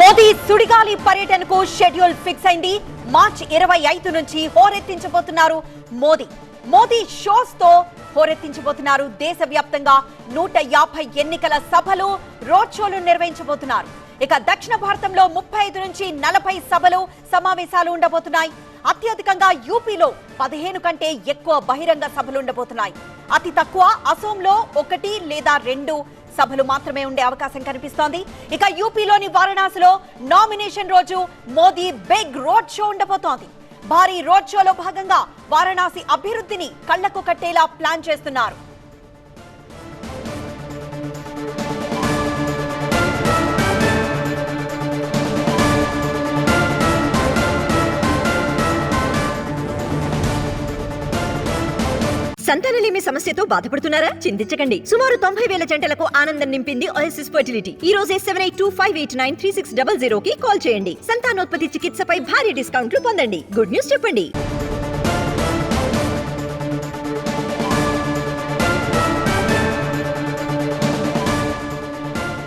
మోదీ సుడిగాలి పర్యటనకు schedule fix అయింది. మార్చి ఇరవై ఐదు నుంచి హోరెత్తించబోతున్నారు మోదీ. మోదీ షోస్తో హోరెత్తించబోతున్నారు. దేశవ్యాప్తంగా నూట యాభై ఎన్నికల సభలు రోడ్ షోలు నిర్వహించబోతున్నారు. ఇక దక్షిణ భారతంలో ముప్పై ఐదు నుంచి నలభై సభలు సమావేశాలు ఉండబోతున్నాయి. అత్యధికంగా యూపీలో పదిహేను కంటే ఎక్కువ బహిరంగ సభలు ఉండబోతున్నాయి. అతి తక్కువ అసోంలో ఒకటి లేదా రెండు సభలు మాత్రమే ఉండే అవకాశం కనిపిస్తోంది. ఇక యూపీలోని వారణాసిలో నామినేషన్ రోజు మోదీ బిగ్ రోడ్ షో ఉండబోతోంది. భారీ రోడ్ షోలో భాగంగా వారణాసి అభివృద్ధిని కళ్ళకు కట్టేలా ప్లాన్ చేస్తున్నారు. సంతానలేమి సమస్యతో బాధపడుతున్నారా? చింతించకండి. సుమారు తొంభై వేల జంటలకు ఆనందం నింపింది ఓఎస్ఎస్ ఫర్టిలిటీ ఈ రోజే seven eight two five eight nine three six double zero కి కాల్ చేయండి. సంతానోత్పత్తి చికిత్సపై భారీ డిస్కౌంట్లు పొందండి. గుడ్ న్యూస్ చెప్పండి.